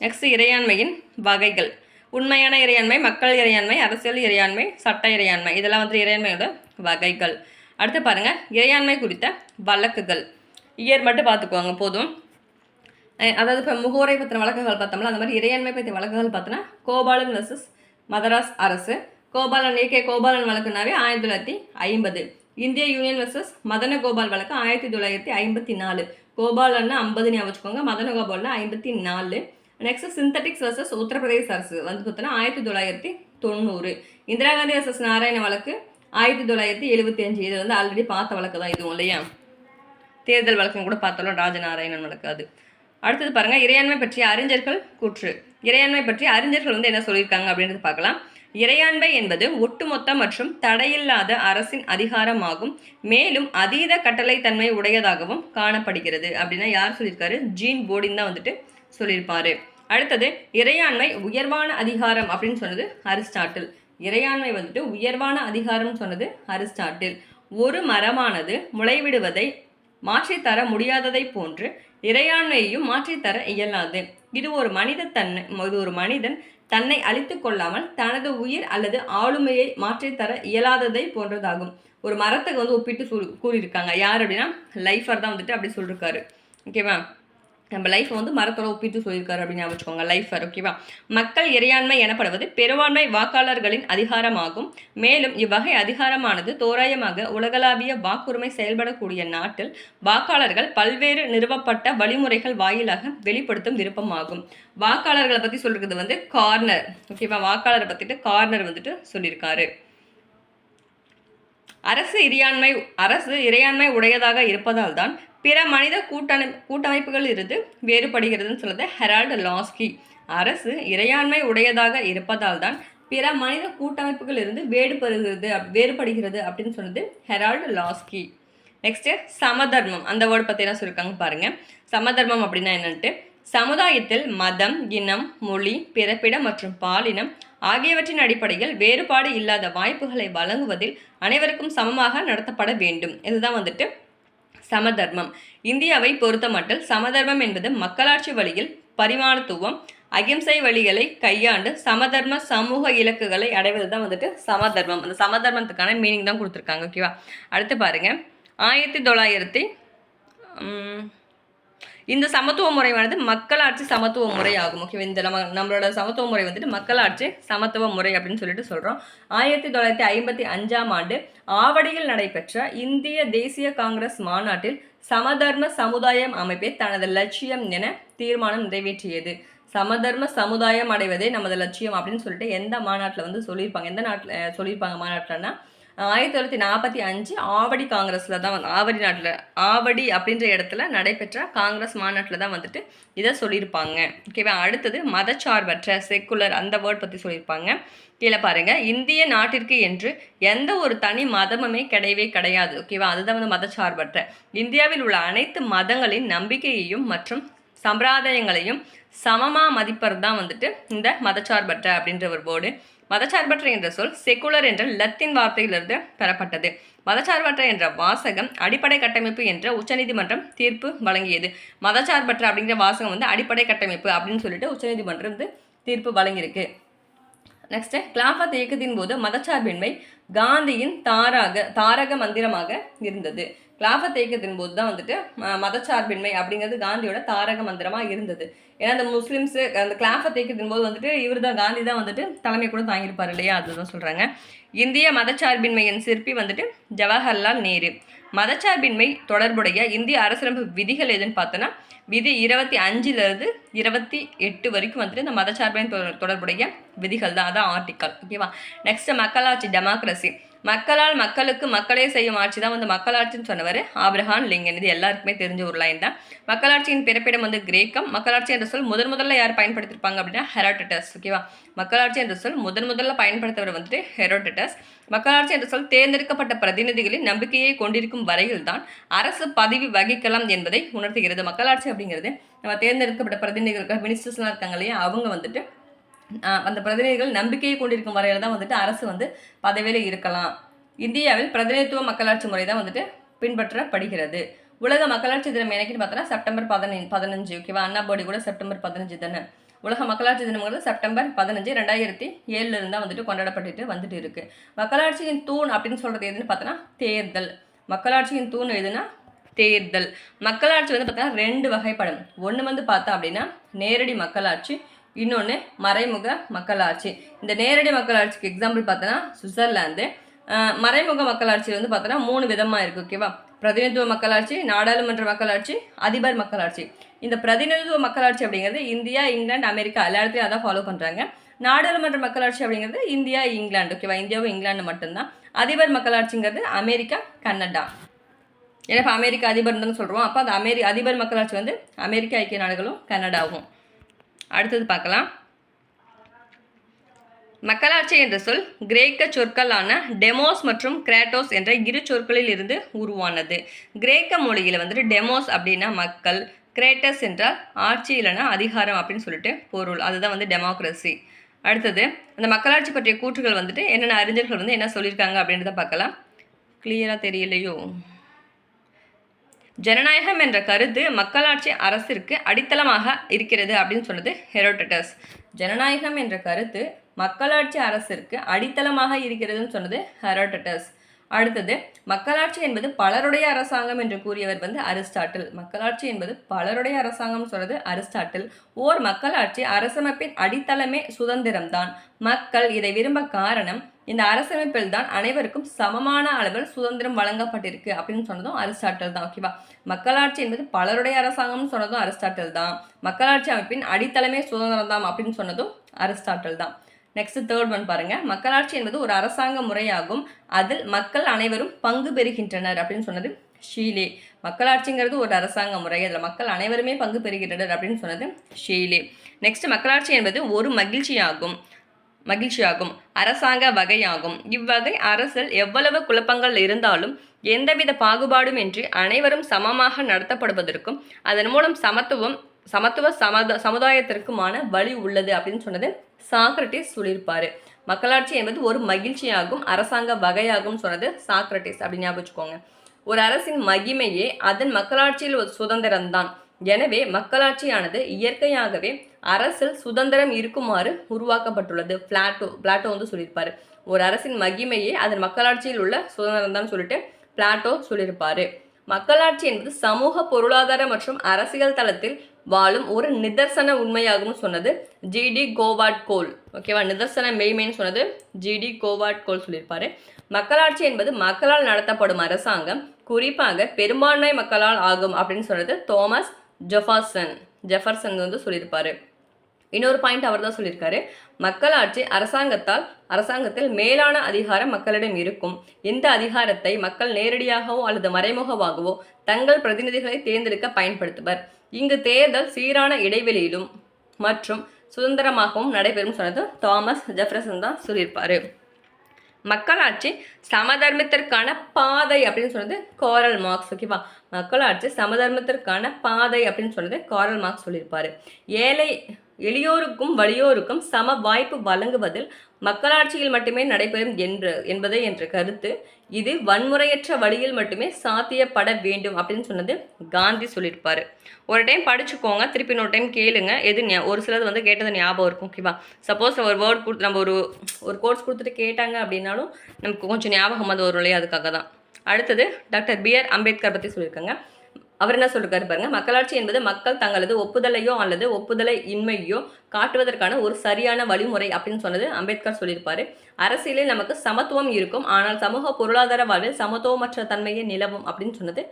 நெக்ஸ்ட் இறையாண்மையின் வகைகள். உண்மையான இறையாண்மை மக்கள் இறையாண்மை அரசியல் இறையாண்மை சட்ட இறையாண்மை. இதெல்லாம் வந்து இறையாண்மையோட வகைகள். அடுத்து பாருங்கள் இறையாண்மை குறித்த வழக்குகள். இயர் மட்டும் பார்த்துக்குவாங்க போதும். அதாவது இப்போ முகோரை பற்றின வழக்குகள் பார்த்தோம்ல அந்த மாதிரி இறையாண்மை பற்றிய வழக்குகள் பார்த்தோன்னா கோபாலன் வர்சஸ் மதராஸ் அரசு. கோபாலன் ஏகே கோபாலன் வழக்குனாவே ஆயிரத்தி தொள்ளாயிரத்தி ஐம்பது. இந்திய யூனியன் வர்சஸ் மதன கோபால் வழக்கு ஆயிரத்தி தொள்ளாயிரத்தி ஐம்பத்தி நாலு. கோபாலன்னா ஐம்பது ஞாபகம் வச்சுக்கோங்க மதன கோபால்னா ஐம்பத்தி நாலு. நெக்ஸ்ட் சிந்தட்டிக்ஸ் வர்சஸ் உத்தரப்பிரதேச அரசு வந்து பார்த்தோன்னா ஆயிரத்தி தொள்ளாயிரத்தி தொண்ணூறு. இந்திரா காந்தி வர்சஸ் நாராயண வழக்கு ஆயிரத்தி தொள்ளாயிரத்தி எழுபத்தி அஞ்சு. இது வந்து ஆல்ரெடி பார்த்த வழக்கு தான் இதுவும் இல்லையா? தேர்தல் வழக்கம் கூட பார்த்தோம் ராஜநாராயணன் வழக்கு அது. அடுத்தது பாருங்கள் இறையாண்மை பற்றிய அறிஞர்கள் கூற்று. இறையாண்மை பற்றி அறிஞர்கள் வந்து என்ன சொல்லியிருக்காங்க அப்படின்றது பார்க்கலாம். இறையாண்மை என்பது ஒட்டுமொத்த மற்றும் தடையில்லாத அரசின் அதிகாரமாகும். மேலும் அதீத கட்டளைத்தன்மை உடையதாகவும் காணப்படுகிறது அப்படின்னா யார் சொல்லியிருக்காரு? ஜீன் போர்டின் தான் வந்துட்டு சொல்லியிருப்பாரு. அடுத்தது இறையாண்மை உயர்வான அதிகாரம் அப்படின்னு சொன்னது அரிஸ்டாட்டில். இறையாண்மை வந்துட்டு உயர்வான அதிகாரம்னு சொன்னது அரிஸ்டாட்டில். ஒரு மரமானது முளைவிடுவதை மாற்றித்தர முடியாததை போன்று இறையாண்மையையும் மாற்றித்தர இயலாது. இது ஒரு மனித தன்னை இது ஒரு மனிதன் தன்னை அழித்து கொள்ளாமல் தனது உயிர் அல்லது ஆளுமையை மாற்றித்தர இயலாததை போன்றதாகும். ஒரு மரத்துக்கு வந்து ஒப்பிட்டு சொல் கூறியிருக்காங்க. யார் அப்படின்னா? லைஃபர் தான் வந்துட்டு அப்படி சொல்லியிருக்காரு ஓகேவா? நம்ம லைஃப் வந்து மரத்தோட ஒப்பிட்டு சொல்லியிருக்காரு அப்படின்னு ஞாபகம் வச்சுக்கோங்க லைஃபர் ஓகேவா மக்கள் இறையாண்மை எனப்படுவது பெரும்பான்மை வாக்காளர்களின் அதிகாரமாகும். மேலும் இவ்வகை அதிகாரமானது தோராயமாக உலகளாவிய வாக்குரிமை செயல்படக்கூடிய நாட்டில் வாக்காளர்கள் பல்வேறு நிறுவப்பட்ட வழிமுறைகள் வாயிலாக வெளிப்படுத்தும் விருப்பமாகும். வாக்காளர்களை பற்றி சொல்கிறது வந்து கார்னர் ஓகேவா வாக்காளரை பற்றிட்டு கார்னர் வந்துட்டு சொல்லியிருக்காரு. அரசு இறையாண்மை அரசு இறையாண்மை உடையதாக இருப்பதால் தான் பிற மனித கூட்டணி கூட்டமைப்புகள் இருந்து வேறுபடுகிறதுன்னு சொல்லுது ஹெரால்டு லாஸ்கி. அரசு இறையாண்மை உடையதாக இருப்பதால் தான் பிற மனித கூட்டமைப்புகள் இருந்து வேறுபடுகிறது வேறுபடுகிறது அப்படின்னு சொன்னது ஹெரால்டு லாஸ்கி. நெக்ஸ்ட்டு சமதர்மம். அந்த வேர்டு பற்றி சொல்லியிருக்காங்க பாருங்கள் சமதர்மம் அப்படின்னா என்னன்ட்டு? சமுதாயத்தில் மதம் இனம் மொழி பிறப்பிடம் மற்றும் பாலினம் ஆகியவற்றின் அடிப்படையில் வேறுபாடு இல்லாத வாய்ப்புகளை வழங்குவதில் அனைவருக்கும் சமமாக நடத்தப்பட வேண்டும். இதுதான் வந்துட்டு சமதர்மம். இந்தியாவை பொறுத்தமட்டில் சமதர்மம் என்பது மக்களாட்சி வழியில் பரிமாணத்துவம் அகிம்சை வழிகளை கையாண்டு சமதர்ம சமூக இலக்குகளை அடைவது தான் வந்துட்டு சமதர்மம். அந்த சமதர்மத்துக்கான மீனிங் தான் கொடுத்துருக்காங்க ஓகேவா அடுத்து பாருங்க. ஆயிரத்தி தொள்ளாயிரத்தி இந்த சமத்துவ முறையானது மக்களாட்சி சமத்துவ முறை ஆகும் ஓகே இந்த நம்ம நம்மளோட சமத்துவ முறை வந்துட்டு மக்களாட்சி சமத்துவ முறை அப்படின்னு சொல்லிட்டு சொல்கிறோம் ஆயிரத்தி தொள்ளாயிரத்தி ஐம்பத்தி அஞ்சாம் ஆண்டு ஆவடியில் நடைபெற்ற இந்திய தேசிய காங்கிரஸ் மாநாட்டில் சமதர்ம சமுதாயம் அமைப்பை தனது லட்சியம் என தீர்மானம் நிறைவேற்றியது. சமதர்ம சமுதாயம் அடைவதே நமது லட்சியம் அப்படின்னு சொல்லிட்டு எந்த மாநாட்டில் வந்து சொல்லியிருப்பாங்க? எந்த நாட்டில் சொல்லியிருப்பாங்க மாநாட்டில்னா ஆயிரத்தி தொள்ளாயிரத்தி நாற்பத்தி அஞ்சு ஆவடி காங்கிரஸில் தான் வந்து ஆவடி நாட்டில் ஆவடி அப்படின்ற இடத்துல நடைபெற்ற காங்கிரஸ் மாநாட்டில் தான் வந்துட்டு இதை சொல்லியிருப்பாங்க. ஓகேவா? அடுத்தது மதச்சார்பற்ற செக்குலர் அந்த வேர்ட் பற்றி சொல்லியிருப்பாங்க. கீழே பாருங்கள் இந்திய நாட்டிற்கு என்று எந்த ஒரு தனி மதமுமே கிடையவே கிடையாது. ஓகேவா? அதுதான் வந்து மதச்சார்பற்ற. இந்தியாவில் உள்ள அனைத்து மதங்களின் நம்பிக்கையையும் மற்றும் சம்பிரதாயங்களையும் சமமாக மதிப்பது தான் வந்துட்டு இந்த மதச்சார்பற்ற அப்படின்ற ஒரு போர்டு மதச்சார்பற்ற என்ற சொல் செக்குலர் என்ற லத்தீன் வார்த்தையிலிருந்து பெறப்பட்டது. மதச்சார்பற்ற என்ற வாசகம் அடிப்படை கட்டமைப்பு என்ற உச்சநீதிமன்றம் தீர்ப்பு வழங்கியது. மதச்சார்பற்ற அப்படிங்கிற வாசகம் வந்து அடிப்படை கட்டமைப்பு அப்படின்னு சொல்லிட்டு உச்சநீதிமன்றம் வந்து தீர்ப்பு வழங்கியிருக்கு. நெக்ஸ்ட்டு கிளாஃபத் இயக்கத்தின் போது மதச்சார்பின்மை காந்தியின் தாராக தாரக மந்திரமாக இருந்தது. கிளாஃபத் இயக்கத்தின் போது தான் வந்துட்டு ம- மதச்சார்பின்மை அப்படிங்கிறது காந்தியோட தாரக மந்திரமாக இருந்தது. ஏன்னா அந்த முஸ்லிம்ஸு அந்த கிளாஃபத் இயக்கத்தின் போது வந்துட்டு இவர் தான் காந்தி தான் வந்துட்டு தலைமை கூட தாங்கியிருப்பார் இல்லையா? அதுதான் சொல்கிறாங்க இந்திய மதச்சார்பின்மையின் சிற்பி வந்துட்டு ஜவஹர்லால் நேரு. மதச்சார்பின்மை தொடர்புடைய இந்திய அரசியலமைப்பு விதிகள் எதுன்னு பார்த்தோன்னா விதி இருபத்தி அஞ்சுலேருந்து இருபத்தி எட்டு வரைக்கும் வந்துட்டு இந்த மதச்சார்பின் தொடர்புடைய விதிகள் தான் அதான் ஆர்டிக்கல் ஓகேவா நெக்ஸ்ட் மக்களாட்சி டெமோக்ரஸி மக்களால் மக்களுக்கு மக்களே செய்யும் ஆட்சி தான் வந்து மக்களாட்சின்னு சொன்னவர் ஆப்ரஹான் லிங்கன். இது எல்லாருக்குமே தெரிஞ்ச ஒரு லைன் தான். மக்களாட்சியின் பிறப்பிடம் வந்து கிரேக்கம். மக்களாட்சி என்ற சொல் முதன் முதல்ல யார் பயன்படுத்திருப்பாங்க அப்படின்னா ஹெராட்டஸ் ஓகேவா மக்களாட்சி என்ற சொல் முதன் முதல்ல பயன்படுத்தவர் வந்துட்டு ஹெரோட்டஸ் மக்களாட்சி என்ற சொல் தேர்ந்தெடுக்கப்பட்ட பிரதிநிதிகளின் நம்பிக்கையை கொண்டிருக்கும் வரையில் தான் அரசு பதவி வகிக்கலாம் என்பதை உணர்த்துகிறது மக்களாட்சி அப்படிங்கிறது. நம்ம தேர்ந்தெடுக்கப்பட்ட பிரதிநிதிகள் மினிஸ்டர்ஸ்லாம் இருக்காங்க இல்லையா? அவங்க வந்துட்டு அந்த பிரதிநிதிகள் நம்பிக்கையை கொண்டிருக்கும் வரையில் தான் வந்துட்டு அரசு வந்து பதவியில் இருக்கலாம். இந்தியாவில் பிரதிநிதித்துவ மக்களாட்சி முறை தான் வந்துட்டு பின்பற்றப்படுகிறது. உலக மக்களாட்சி தினம் என்னைக்குன்னு பார்த்தோன்னா செப்டம்பர் பதினை பதினஞ்சு ஓகேவா? அண்ணா போடி கூட செப்டம்பர் பதினஞ்சு தானே? உலக மக்களாட்சி தினம்ங்கிறது செப்டம்பர் பதினஞ்சு ரெண்டாயிரத்தி ஏழுல தான் வந்துட்டு கொண்டாடப்பட்டுட்டு வந்துட்டு இருக்கு. மக்களாட்சியின் தூண் அப்படின்னு சொல்றது எதுன்னு பார்த்தோன்னா தேர்தல். மக்களாட்சியின் தூண் எதுனா தேர்தல். மக்களாட்சி வந்து பார்த்தா ரெண்டு வகைப்படும். ஒன்று வந்து பார்த்தா அப்படின்னா நேரடி மக்களாட்சி இன்னொன்று மறைமுக மக்களாட்சி. இந்த நேரடி மக்களாட்சிக்கு எக்ஸாம்பிள் பார்த்தோன்னா சுவிட்சர்லாந்து. மறைமுக மக்களாட்சி வந்து பார்த்தோன்னா மூணு விதமாக இருக்குது ஓகேவா பிரதிநிதித்துவ மக்களாட்சி நாடாளுமன்ற மக்களாட்சி அதிபர் மக்களாட்சி. இந்த பிரதிநிதித்துவ மக்களாட்சி அப்படிங்கிறது இந்தியா இங்கிலாந்து அமெரிக்கா எல்லா இடத்துலையும் அதான் ஃபாலோ பண்ணுறாங்க நாடாளுமன்ற மக்களாட்சி அப்படிங்கிறது இந்தியா இங்கிலாந்து ஓகேவா இந்தியாவும் இங்கிலாந்து மட்டும்தான். அதிபர் மக்களாட்சிங்கிறது அமெரிக்கா கனடா. ஏன்னா இப்போ அமெரிக்க அதிபர் தான் சொல்கிறோம் அப்போ அந்த அமெரி அதிபர் மக்களாட்சி வந்து அமெரிக்க ஐக்கிய நாடுகளும் கனடாவும். அடுத்தது பார்க்கலாம். மக்களாட்சி என்ற சொல் கிரேக்க சொற்களான டெமோஸ் மற்றும் கிராட்டோஸ் என்ற இரு சொற்களில் இருந்து உருவானது. கிரேக்க மொழியில் வந்துட்டு டெமோஸ் அப்படின்னா மக்கள் கிரேட்டஸ் என்றால் ஆட்சி இல்லைனா அதிகாரம் அப்படின்னு சொல்லிட்டு பொருள். அதுதான் வந்து டெமோக்ரஸி. அடுத்தது அந்த மக்களாட்சி பற்றிய கூற்றுகள் வந்துட்டு என்னென்ன அறிஞர்கள் வந்து என்ன சொல்லியிருக்காங்க அப்படின்றத பார்க்கலாம். கிளியராக தெரியலையோ? ஜனநாயகம் என்ற கருத்து மக்களாட்சி அரசிற்கு அடித்தளமாக இருக்கிறது அப்படின்னு சொன்னது ஹெரோட்டஸ் ஜனநாயகம் என்ற கருத்து மக்களாட்சி அரசிற்கு அடித்தளமாக இருக்கிறதுன்னு சொன்னது ஹெரோட்டஸ் அடுத்தது மக்களாட்சி என்பது பலருடைய அரசாங்கம் என்று கூறியவர் வந்து அரிஸ்டாட்டில். மக்களாட்சி என்பது பலருடைய அரசாங்கம் சொல்றது அரிஸ்டாட்டில். ஓர் மக்களாட்சி அரசமைப்பின் அடித்தளமே சுதந்திரம்தான். மக்கள் இதை விரும்ப காரணம் இந்த அரசமைப்பில் தான் அனைவருக்கும் சமமான அளவில் சுதந்திரம் வழங்கப்பட்டிருக்கு அப்படின்னு சொன்னதும் அரிஸ்டாட்டில் தான் ஓகேவா மக்களாட்சி என்பது பலருடைய அரசாங்கம்னு சொன்னதும் அரிஸ்டாட்டில் தான். மக்களாட்சி அமைப்பின் அடித்தளமே சுதந்திரம் தான் அப்படின்னு சொன்னதும் அரிஸ்டாட்டில் தான். நெக்ஸ்ட் தேர்ட் ஒன் பாருங்க. மக்களாட்சி என்பது ஒரு அரசாங்க முறையாகும். அதில் மக்கள் அனைவரும் பங்கு பெறுகின்றனர் அப்படின்னு சொன்னது ஷீலே. மக்களாட்சிங்கிறது ஒரு அரசாங்க முறை. அதில் மக்கள் அனைவருமே பங்கு பெறுகின்றனர் அப்படின்னு சொன்னது ஷீலே. நெக்ஸ்ட் மக்களாட்சி என்பது ஒரு மகிழ்ச்சியாகும். மகிழ்ச்சியாகும். அரசாங்க வகையாகும். இவ்வகை அரசில் எவ்வளவு குழப்பங்கள் இருந்தாலும் எந்தவித பாகுபாடும் இன்றி அனைவரும் சமமாக நடத்தப்படுவதற்கும் அதன் மூலம் சமத்துவம் சமத்துவ சமத சமுதாயத்திற்குமான வழி உள்ளது அப்படின்னு சொன்னது சாக்ரட்டிஸ் சொல்லியிருப்பாரு. மக்களாட்சி என்பது ஒரு மகிழ்ச்சியாகும் அரசாங்க வகையாகும் சொன்னது சாக்ரட்டிஸ் அப்படின்னு ஞாபகம் வச்சுக்கோங்க. ஒரு அரசின் மகிமையே அதன் மக்களாட்சியில் ஒரு சுதந்திரம்தான். எனவே மக்களாட்சியானது இயற்கையாகவே அரசில் சுதந்திரம் இருக்குமாறு உருவாக்கப்பட்டுள்ளது. பிளாட்டோ பிளாட்டோ வந்து சொல்லியிருப்பாரு. ஒரு அரசின் மகிமையே அதன் மக்களாட்சியில் உள்ள சுதந்திரம் தான் சொல்லிட்டு பிளாட்டோ சொல்லியிருப்பாரு. மக்களாட்சி என்பது சமூக பொருளாதார மற்றும் அரசியல் தளத்தில் வாழும் ஒரு நிதர்சன உண்மையாகும்னு சொன்னது ஜிடி கோவாட் கோல் ஓகேவா நிதர்சன மெய்மைன்னு சொன்னது ஜிடி கோவாட் கோல் சொல்லியிருப்பாரு. மக்களாட்சி என்பது மக்களால் நடத்தப்படும் அரசாங்கம். குறிப்பாக பெரும்பான்மை மக்களால் ஆகும் அப்படின்னு சொன்னது தோமஸ் ஜெஃபர்சன் ஜெஃபர்சன் வந்து சொல்லியிருப்பாரு. இன்னொரு பாயிண்ட் அவர் தான் சொல்லியிருக்காரு. மக்களாட்சி அரசாங்கத்தால் அரசாங்கத்தில் மேலான அதிகாரம் மக்களிடம் இருக்கும். இந்த அதிகாரத்தை மக்கள் நேரடியாகவோ அல்லது மறைமுகமாகவோ தங்கள் பிரதிநிதிகளை தேர்ந்தெடுக்க பயன்படுத்துவர். இங்கு தேர்தல் சீரான இடைவெளியிலும் மற்றும் சுதந்திரமாகவும் நடைபெறும் சொன்னது தாமஸ் ஜெஃபரசன் தான் சொல்லியிருப்பார். மக்களாட்சி சமதர்மத்திற்கான பாதை அப்படின்னு சொன்னது காரல் மார்க்ஸ் ஓகேவா மக்களாட்சி சமதர்மத்திற்கான பாதை அப்படின்னு சொன்னது காரல் மார்க்ஸ் சொல்லியிருப்பாரு. ஏழை எளியோருக்கும் வலியோருக்கும் சம வாய்ப்பு வழங்குவதில் மக்களாட்சியில் மட்டுமே நடைபெறும் என்று என்பதை என்ற கருத்து இது வன்முறையற்ற வழியில் மட்டுமே சாத்தியப்பட வேண்டும் அப்படின்னு சொன்னது காந்தி சொல்லியிருப்பார். ஒரு டைம் படிச்சுக்கோங்க திருப்பி இன்னொரு டைம் கேளுங்க. எது ஒரு சிலது வந்து கேட்டது ஞாபகம் இருக்கும் ஓகேவா சப்போஸ் ஒரு வேர்ட் கொடுத்து நம்ம ஒரு ஒரு கோர்ஸ் கொடுத்துட்டு கேட்டாங்க அப்படின்னாலும் நமக்கு கொஞ்சம் ஞாபகம் வந்து வரும் இல்லையா அதுக்காக தான் அடுத்தது டாக்டர் பிஆர் அம்பேத்கர் பற்றி சொல்லியிருக்காங்க. அவர் என்ன சொல்லிருக்காரு பாருங்க மக்களாட்சி என்பது மக்கள் தங்களது ஒப்புதலையோ அல்லது ஒப்புதலை இன்மையோ காட்டுவதற்கான ஒரு சரியான வழிமுறை அப்படின்னு சொன்னது அம்பேத்கர் சொல்லியிருப்பாரு. அரசியலில் நமக்கு சமத்துவம் இருக்கும் ஆனால் சமூக பொருளாதார வாழ்வில் சமத்துவமற்ற தன்மையே நிலவும் அப்படின்னு சொன்னது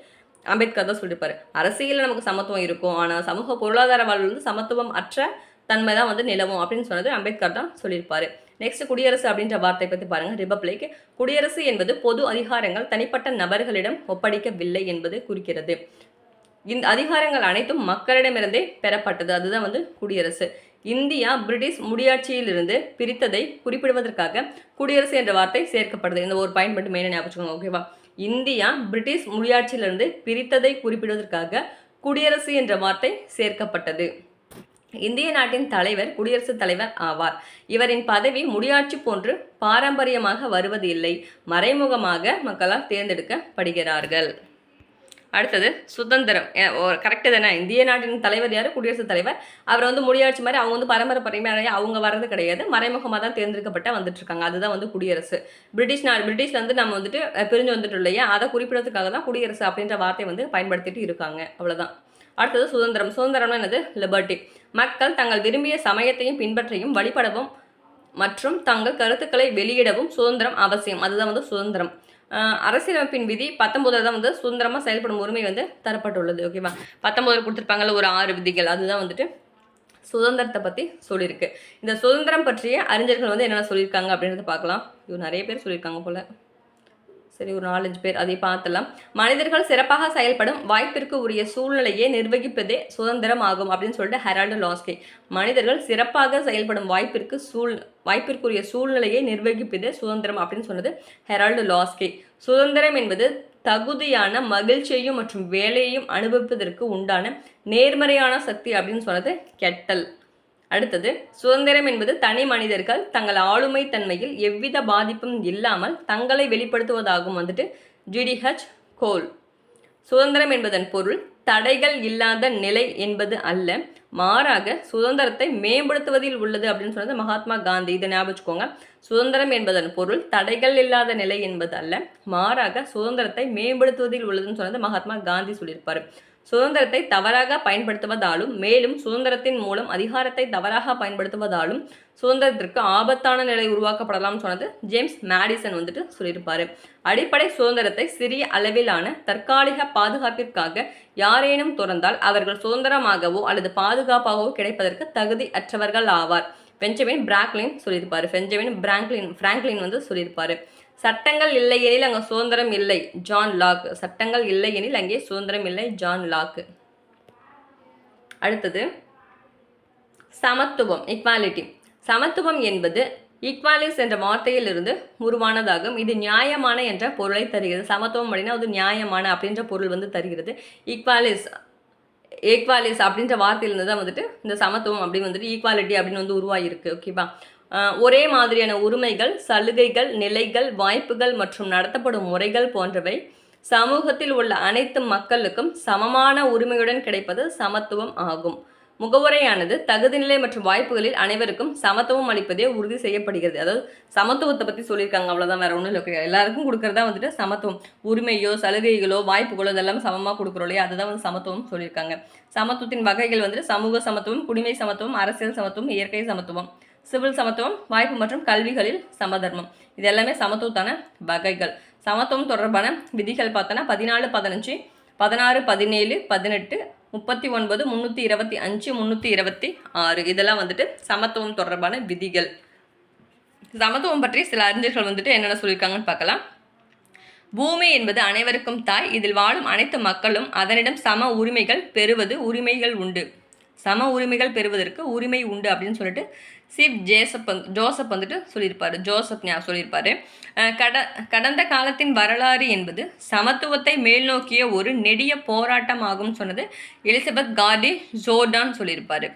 அம்பேத்கர் தான் சொல்லியிருப்பாரு. அரசியலில் நமக்கு சமத்துவம் இருக்கும் ஆனால் சமூக பொருளாதார வாழ்வில் வந்து சமத்துவம் அற்ற தன்மை தான் வந்து நிலவும் அப்படின்னு சொன்னது அம்பேத்கர் தான் சொல்லியிருப்பாரு. நெக்ஸ்ட் குடியரசு அப்படின்ற வார்த்தை பற்றி பாருங்க ரிபப்ளிக் குடியரசு என்பது பொது அதிகாரங்கள் தனிப்பட்ட நபர்களிடம் ஒப்படைக்கவில்லை என்பது குறிக்கிறது. இந்த அதிகாரங்கள் அனைத்தும் மக்களிடமிருந்தே பெறப்பட்டது. அதுதான் வந்து குடியரசு. இந்தியா பிரிட்டிஷ் முடியாட்சியிலிருந்து பிரித்ததை குறிப்பிடுவதற்காக குடியரசு என்ற வார்த்தை சேர்க்கப்படுது. இந்த ஒரு பாயிண்ட் மட்டும் மெயினாக ஞாபகம் ஓகேவா? இந்தியா பிரிட்டிஷ் முடியாட்சியிலிருந்து பிரித்ததை குறிப்பிடுவதற்காக குடியரசு என்ற வார்த்தை சேர்க்கப்பட்டது. இந்திய நாட்டின் தலைவர் குடியரசுத் தலைவர் ஆவார். இவரின் பதவி முடியாட்சி போன்று பாரம்பரியமாக வருவது இல்லை மறைமுகமாக மக்களால் தேர்ந்தெடுக்கப்படுகிறார்கள். அடுத்தது சுதந்திரம். கரெக்டு தானே? இந்திய நாட்டின் தலைவர் யார்? குடியரசுத் தலைவர். அவர் வந்து முடியாட்சி மாதிரி அவங்க வந்து பரம்பரை பரம்பரையாக அவங்க வர்றது கிடையாது. மறைமுகமாக தான் தேர்ந்தெடுக்கப்பட்ட வந்துட்டு இருக்காங்க. அதுதான் வந்து குடியரசு. பிரிட்டிஷ் நாடு பிரிட்டிஷ்ல வந்து நம்ம வந்துட்டு பிரிஞ்சு வந்துட்டு இல்லையா? அதை குறிப்பிடறதுக்காக தான் குடியரசு அப்படின்ற வார்த்தையை வந்து பயன்படுத்திட்டு இருக்காங்க. அவ்வளோதான் அடுத்தது சுதந்திரம். சுதந்திரம்னா என்னது? லிபர்ட்டி மக்கள் தங்கள் விரும்பிய சமயத்தையும் பின்பற்றையும் வழிபடவும் மற்றும் தங்கள் கருத்துக்களை வெளியிடவும் சுதந்திரம் அவசியம். அதுதான் வந்து சுதந்திரம். அரசியலமைப்பின் விதி பத்தொம்போதில் தான் வந்து சுதந்திரமாக செயல்படும் உரிமை வந்து தரப்பட்டுள்ளது ஓகேவா பத்தொம்போதில் கொடுத்துருப்பாங்கல்ல ஒரு ஆறு விதிகள். அதுதான் வந்துட்டு சுதந்திரத்தை பற்றி சொல்லியிருக்கு. இந்த சுதந்திரம் பற்றிய அறிஞர்கள் வந்து என்னென்ன சொல்லியிருக்காங்க அப்படின்றத பார்க்கலாம். இது நிறைய பேர் சொல்லியிருக்காங்க போல. சரி ஒரு நாலஞ்சு பேர் அதை பார்த்தலாம் மனிதர்கள் சிறப்பாக செயல்படும் வாய்ப்பிற்கு உரிய சூழ்நிலையை நிர்வகிப்பதே சுதந்திரம் ஆகும் அப்படின்னு சொல்லிட்டு ஹெரால்டு லாஸ்கே. மனிதர்கள் சிறப்பாக செயல்படும் வாய்ப்பிற்கு சூழ் வாய்ப்பிற்குரிய சூழ்நிலையை நிர்வகிப்பதே சுதந்திரம் அப்படின்னு சொன்னது ஹெரால்டு லாஸ்கே. சுதந்திரம் என்பது தகுதியான மகிழ்ச்சியையும் மற்றும் வேலையையும் அனுபவிப்பதற்கு உண்டான நேர்மறையான சக்தி அப்படின்னு சொன்னது கெட்டல். அடுத்தது சுதந்திரம் என்பது தனி மனிதர்கள் தங்கள் ஆளுமை தன்மையில் எவ்வித பாதிப்பும் இல்லாமல் தங்களை வெளிப்படுத்துவதாகும் வந்துட்டு ஜிடிஹெச் கோல் சுதந்திரம் என்பதன் பொருள் தடைகள் இல்லாத நிலை என்பது அல்ல. மாறாக சுதந்திரத்தை மேம்படுத்துவதில் உள்ளது அப்படின்னு சொன்னது மகாத்மா காந்தி. இதை ஞாபகம் வச்சுக்கோங்க. சுதந்திரம் என்பதன் பொருள் தடைகள் இல்லாத நிலை என்பது அல்ல. மாறாக சுதந்திரத்தை மேம்படுத்துவதில் உள்ளதுன்னு சொன்னது மகாத்மா காந்தி சொல்லியிருப்பார். சுதந்திரத்தை தவறாக பயன்படுத்துவதாலும் மேலும் சுதந்திரத்தின் மூலம் அதிகாரத்தை தவறாக பயன்படுத்துவதாலும் சுதந்திரத்திற்கு ஆபத்தான நிலை உருவாக்கப்படலாம்னு சொன்னது ஜேம்ஸ் மேடிசன் வந்துட்டு சொல்லியிருப்பாரு. அடிப்படை சுதந்திரத்தை சிறிய அளவிலான தற்காலிக பாதுகாப்பிற்காக யாரேனும் துறந்தால் அவர்கள் சுதந்திரமாகவோ அல்லது பாதுகாப்பாகவோ கிடைப்பதற்கு தகுதி அற்றவர்கள் ஆவார். பெஞ்சமின் பிராங்க்லின் சொல்லியிருப்பாரு. பெஞ்சமின் பிராங்க்லின் பிராங்க்லின் வந்து சொல்லியிருப்பாரு. சட்டங்கள் இல்லை எனில் அங்கே சுதந்திரம் இல்லை. John Locke. சட்டங்கள் இல்லை எனில் அங்கே சுதந்திரம் இல்லை. John Locke. அடுத்தது சமத்துவம் ஈக்வாலிட்டி சமத்துவம் என்பது ஈக்வாலிஸ் என்ற வார்த்தையிலிருந்து உருவானதாகும். இது நியாயமான என்ற பொருளை தருகிறது. சமத்துவம் அப்படின்னா அது நியாயமான அப்படின்ற பொருள் வந்து தருகிறது. ஈக்வாலிஸ் ஈக்வாலிஸ் அப்படின்ற வார்த்தையிலிருந்து தான் வந்துட்டு இந்த சமத்துவம் அப்படின்னு வந்துட்டு ஈக்வாலிட்டி அப்படின்னு வந்து உருவாகிருக்கு ஓகேவா ஒரே மாதிரியான உரிமைகள் சலுகைகள் நிலைகள் வாய்ப்புகள் மற்றும் நடத்தப்படும் முறைகள் போன்றவை சமூகத்தில் உள்ள அனைத்து மக்களுக்கும் சமமான உரிமையுடன் கிடைப்பது சமத்துவம் ஆகும். முகவுரையானது தகுதிநிலை மற்றும் வாய்ப்புகளில் அனைவருக்கும் சமத்துவம் அளிப்பதே உறுதி செய்யப்படுகிறது. அதாவது சமத்துவத்தை பற்றி சொல்லியிருக்காங்க. அவ்வளோதான் வேற ஒன்றும் இல்லை. எல்லாருக்கும் கொடுக்கறதா வந்துட்டு சமத்துவம். உரிமையோ சலுகைகளோ வாய்ப்புகளோ இதெல்லாம் சமமாக கொடுக்குறோம் இல்லையா? அதுதான் வந்து சமத்துவம் சொல்லியிருக்காங்க. சமத்துவத்தின் வகைகள் வந்துட்டு சமூக சமத்துவம் குடிமை சமத்துவம் அரசியல் சமத்துவம் இயற்கை சமத்துவம். சிவில் சமத்துவம் வாய்ப்பு மற்றும் கல்விகளில் சமதர்மம். இது எல்லாமே சமத்துவத்தான வகைகள். சமத்துவம் தொடர்பான விதிகள் பார்த்தோன்னா பதினாலு பதினஞ்சு பதினாறு பதினேழு பதினெட்டு முப்பத்தி ஒன்பது முந்நூற்றி இருபத்தி அஞ்சு முந்நூற்றி இருபத்தி ஆறு. இதெல்லாம் வந்துட்டு சமத்துவம் தொடர்பான விதிகள். சமத்துவம் பற்றி சில அறிஞர்கள் வந்துட்டு என்னென்ன சொல்லியிருக்காங்கன்னு பார்க்கலாம். பூமி என்பது அனைவருக்கும் தாய். இதில் வாழும் அனைத்து மக்களும் அதனிடம் சம உரிமைகள் பெறுவது உரிமைகள் உண்டு. சம உரிமைகள் பெறுவதற்கு உரிமை உண்டு அப்படின்னு சொல்லிட்டு சிப் ஜேசப் வந்து ஜோசப் வந்துட்டு சொல்லியிருப்பார். ஜோசப் ஞா சொல்லியிருப்பாரு. கட கடந்த காலத்தின் வரலாறு என்பது சமத்துவத்தை மேல்நோக்கிய ஒரு நெடிய போராட்டமாகும் சொன்னது எலிசபெத் கார்டி ஜோர்டான் சொல்லியிருப்பாரு.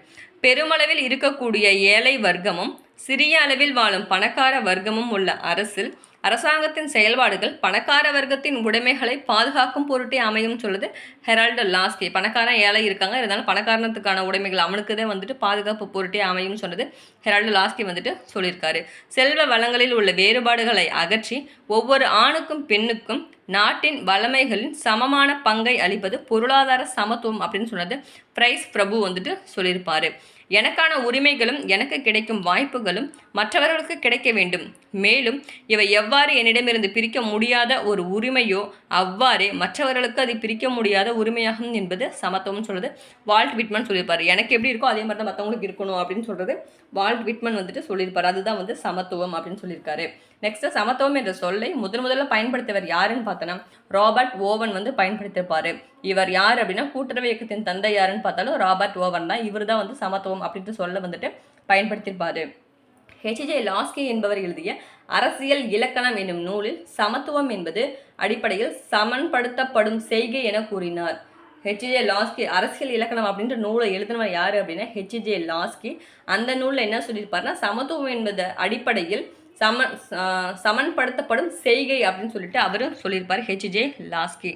பெருமளவில் இருக்கக்கூடிய ஏழை வர்க்கமும் சிறிய அளவில் வாழும் பணக்கார வர்க்கமும் உள்ள அரசில் அரசாங்கத்தின் செயல்பாடுகள் பணக்கார வர்க்கத்தின் உடைமைகளை பாதுகாக்கும் பொருட்டே அமையும் சொல்லுது ஹெரால்டு லாஸ்கே. பணக்காரன் ஏழை இருக்காங்க. இருந்தாலும் பணக்காரணத்துக்கான உடைமைகள் அவனுக்கு தான் வந்துட்டு பாதுகாப்பு பொருட்டே அமையும் சொன்னது ஹெரால்டு லாஸ்கே வந்துட்டு சொல்லியிருக்காரு. செல்வ வளங்களில் உள்ள வேறுபாடுகளை அகற்றி ஒவ்வொரு ஆணுக்கும் பெண்ணுக்கும் நாட்டின் வளமைகளின் சமமான பங்கை அளிப்பது பொருளாதார சமத்துவம் அப்படின்னு சொன்னது பிரைஸ் பிரபு வந்துட்டு சொல்லியிருப்பாரு. எனக்கான உரிமைகளும் எனக்கு கிடைக்கும் வாய்ப்புகளும் மற்றவர்களுக்கு கிடைக்க வேண்டும். மேலும் இவை எவ்வாறு என்னிடமிருந்து பிரிக்க முடியாத ஒரு உரிமையோ அவ்வாறே மற்றவர்களுக்கு அதை பிரிக்க முடியாத உரிமையாகும் என்பது சமத்துவம்னு சொல்றது. வால்ட் விட்மன் சொல்லியிருப்பாரு. எனக்கு எப்படி இருக்கோ அதே மாதிரி தான் மற்றவங்களுக்கு இருக்கணும் அப்படின்னு சொல்றது. வால்ட் விட்மன் வந்துட்டு சொல்லியிருப்பார். அதுதான் வந்து சமத்துவம் அப்படின்னு சொல்லியிருக்காரு. நெக்ஸ்ட் சமத்துவம் என்ற சொல்லை முதன் முதல்ல பயன்படுத்தியவர் யாருன்னு பார்த்தோன்னா ராபர்ட் ஓவன் வந்து பயன்படுத்தியிருப்பாரு. இவர் யார் அப்படின்னா கூட்டுறவு இயக்கத்தின் தந்தை யாருன்னு பார்த்தாலும் ராபர்ட் ஓவன் தான். இவர் தான் வந்து சமத்துவம் அப்படின்ட்டு சொல்ல வந்துட்டு பயன்படுத்தியிருப்பாரு. ஹெச்ஜே லாஸ்கி என்பவர் எழுதிய அரசியல் இலக்கணம் என்னும் நூலில் சமத்துவம் என்பது அடிப்படையில் சமன்படுத்தப்படும் செய்கை என கூறினார். ஹெச்ஜே லாஸ்கி அரசியல் இலக்கணம் அப்படின்ற நூலை எழுதினவர் யார் அப்படின்னா ஹெச்ஜே லாஸ்கி அந்த நூலில் என்ன சொல்லியிருப்பாருன்னா சமத்துவம் என்பது அடிப்படையில் சமன் சமன்படுத்தப்படும் செய்கை அப்படின்னு சொல்லிட்டு அவரும் சொல்லியிருப்பார் ஹெச்ஜே லாஸ்கி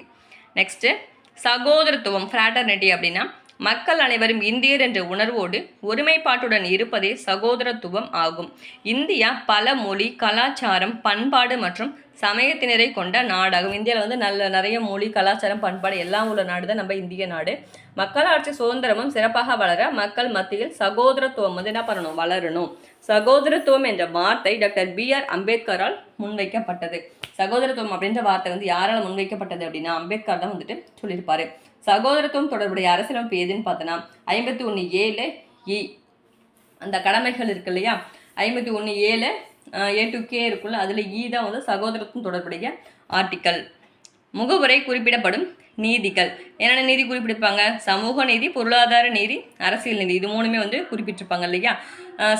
நெக்ஸ்ட்டு சகோதரத்துவம் ஃப்ராட்டர்னிட்டி அப்படின்னா மக்கள் அனைவரும் இந்தியர் என்ற உணர்வோடு ஒருமைப்பாட்டுடன் இருப்பதே சகோதரத்துவம் ஆகும். இந்தியா பல மொழி கலாச்சாரம் பண்பாடு மற்றும் சமயத்தினரை கொண்ட நாடாகும். இந்தியாவில் வந்து நல்ல நிறைய மொழி கலாச்சாரம் பண்பாடு எல்லாம் உள்ள நாடு தான் நம்ம இந்திய நாடு. மக்களாட்சி சுதந்திரமும் சிறப்பாக வளர மக்கள் மத்தியில் சகோதரத்துவம் வந்து என்ன பண்ணணும்? வளரணும். சகோதரத்துவம் என்ற வார்த்தை டாக்டர் பி ஆர் அம்பேத்கரால் முன்வைக்கப்பட்டது. சகோதரத்துவம் அப்படின்ற வார்த்தை வந்து யாரால் முன்வைக்கப்பட்டது அப்படின்னா அம்பேத்கர் தான் வந்துட்டு சொல்லியிருப்பாரு. சகோதரத்துவம் தொடர்புடைய அரசியலமைப்பு எதுன்னு பார்த்தோன்னா ஐம்பத்தி ஒன்று ஏழு இ. அந்த கடமைகள் இருக்கு இல்லையா? ஐம்பத்தி ஒன்று ஏழு ஏ டு கே இருக்குல்ல அதில் இ தான் வந்து சகோதரத்துவம் தொடர்புடைய ஆர்டிக்கல். முகவுரை குறிப்பிடப்படும் நீதிகள். என்னென்ன நீதி குறிப்பிட்டிருப்பாங்க? சமூக நீதி பொருளாதார நீதி அரசியல் நீதி இது மூணுமே வந்து குறிப்பிட்டிருப்பாங்க இல்லையா?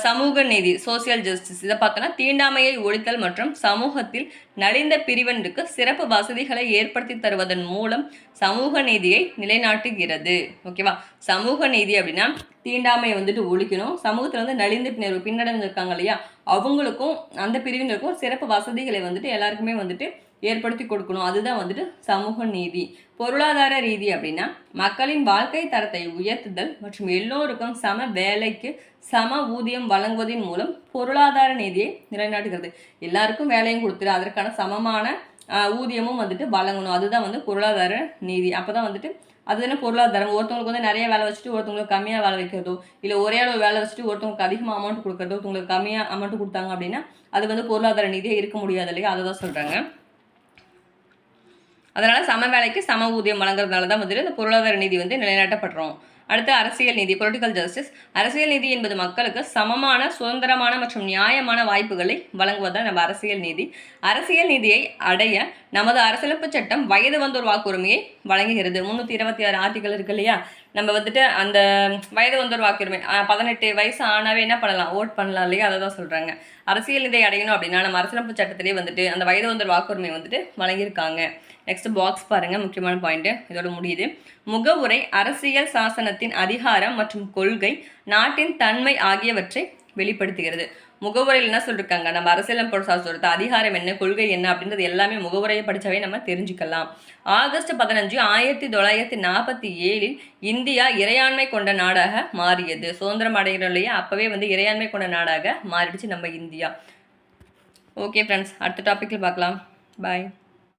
சமூக நீதி சோசியல் ஜஸ்டிஸ் இதை பார்த்தோன்னா தீண்டாமையை ஒழித்தல் மற்றும் சமூகத்தில் நலிந்த பிரிவனுக்கு சிறப்பு வசதிகளை ஏற்படுத்தி தருவதன் மூலம் சமூக நீதியை நிலைநாட்டுகிறது. ஓகேவா சமூக நீதி அப்படின்னா தீண்டாமையை வந்துட்டு ஒழிக்கணும். சமூகத்தில் வந்து நலிந்த பின்னர் பின்னடைந்து இருக்காங்க இல்லையா? அவங்களுக்கும் அந்த பிரிவினருக்கும் சிறப்பு வசதிகளை வந்துட்டு எல்லாருக்குமே வந்துட்டு ஏற்படுத்தி கொடுக்கணும். அதுதான் வந்துட்டு சமூக நீதி. பொருளாதார ரீதி அப்படின்னா மக்களின் வாழ்க்கை தரத்தை உயர்த்துதல் மற்றும் எல்லோருக்கும் சம வேலைக்கு சம ஊதியம் வழங்குவதன் மூலம் பொருளாதார நீதியை நிலைநாட்டுகிறது. எல்லாருக்கும் வேலையும் கொடுத்துரு அதற்கான சமமான ஊதியமும் வந்துட்டு வழங்கணும். அதுதான் வந்து பொருளாதார நீதி. அப்போ தான் வந்துட்டு அது என்ன பொருளாதாரம்? ஒருத்தவங்களுக்கு வந்து நிறைய வேலை வச்சுட்டு ஒருத்தவங்களுக்கு கம்மியாக வேலை வைக்கிறதோ இல்லை ஒரே அளவு வேலை வச்சுட்டு ஒருத்தவங்களுக்கு அதிகமாக அமௌண்ட் கொடுக்குறதோ ஒருத்தவங்களுக்கு கம்மியாக அமௌண்ட் கொடுத்தாங்க அப்படின்னா அது வந்து பொருளாதார நீதியாக இருக்க முடியாது இல்லையா? அதை தான் சொல்கிறாங்க அதனால் சம வேலைக்கு சம ஊதியம் வழங்குறதுனால தான் வந்துட்டு இந்த பொருளாதார நீதி வந்து நிலைநாட்டப்படுறோம். அடுத்து அரசியல் நீதி பொலிட்டிக்கல் ஜஸ்டிஸ் அரசியல் நீதி என்பது மக்களுக்கு சமமான சுதந்திரமான மற்றும் நியாயமான வாய்ப்புகளை வழங்குவதுதான் நம்ம அரசியல் நீதி. அரசியல் நீதியை அடைய நமது அரசியலமைப்பு சட்டம் வயது வந்தோர் வாக்குரிமையை வழங்குகிறது. முந்நூற்றி இருபத்தி ஆறு ஆர்டிகல் இருக்கு இல்லையா? நம்ம வந்துட்டு அந்த வயது வந்தோர் வாக்குரிமை பதினெட்டு வயசு ஆனாவே என்ன பண்ணலாம்? ஓட் பண்ணலாம் இல்லையா? அதை தான் சொல்கிறாங்க அரசியல் நிதி அடையணும் அப்படின்னா நம்ம அரசியலமைப்பு சட்டத்திலே வந்துட்டு அந்த வயது வந்தோர் வாக்குரிமை வந்துட்டு வழங்கியிருக்காங்க. நெக்ஸ்ட் பாக்ஸ் பாருங்கள் முக்கியமான பாயிண்ட்டு இதோட முடியுது. முகவுரை அரசியல் சாசனத்தின் அதிகாரம் மற்றும் கொள்கை நாட்டின் தன்மை ஆகியவற்றை வெளிப்படுத்துகிறது. முகவுரையில் என்ன சொல்லியிருக்காங்க நம்ம அரசியலமைப்பு சாசனத்தோட அதிகாரம் என்ன கொள்கை என்ன அப்படின்றது எல்லாமே முகவுரையை படித்தாவே நம்ம தெரிஞ்சுக்கலாம். ஆகஸ்ட் பதினஞ்சு ஆயிரத்தி தொள்ளாயிரத்தி நாற்பத்தி ஏழில் இந்தியா இறையாண்மை கொண்ட நாடாக மாறியது. சுதந்திரம் அடைகிறோம் இல்லையா? அப்போவே வந்து இறையாண்மை கொண்ட நாடாக மாறிடுச்சு நம்ம இந்தியா. ஓகே ஃப்ரெண்ட்ஸ் அடுத்த டாப்பிக்கில் பார்க்கலாம். பாய்